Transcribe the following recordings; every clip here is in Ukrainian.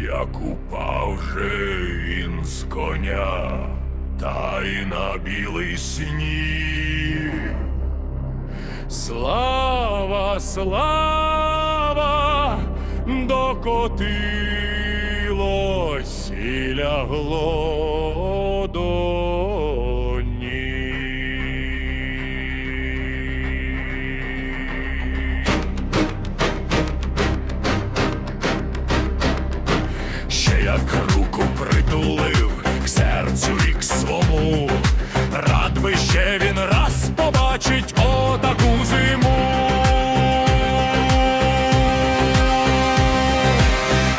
як упав же він з коня, та й на білий сніг. Слава, слава, докотилось і лягло як руку притулив к серцю і к свому, рад би ще він раз побачить отаку зиму.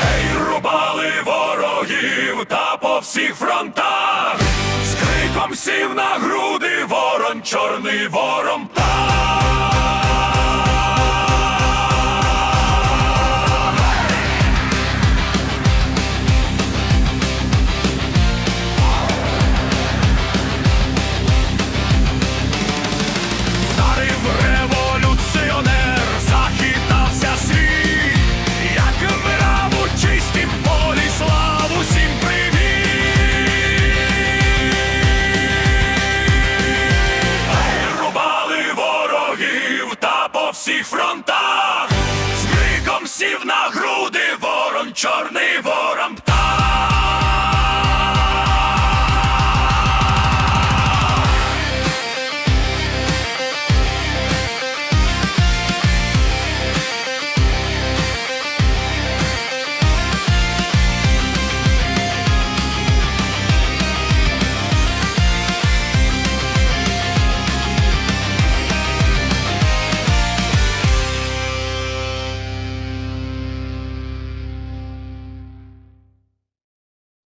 Ей, рубали ворогів та по всіх фронтах, з криком сів на груди ворон, чорний ворон всіх фронтах, з криком сів на груди, ворон, чорний ворон.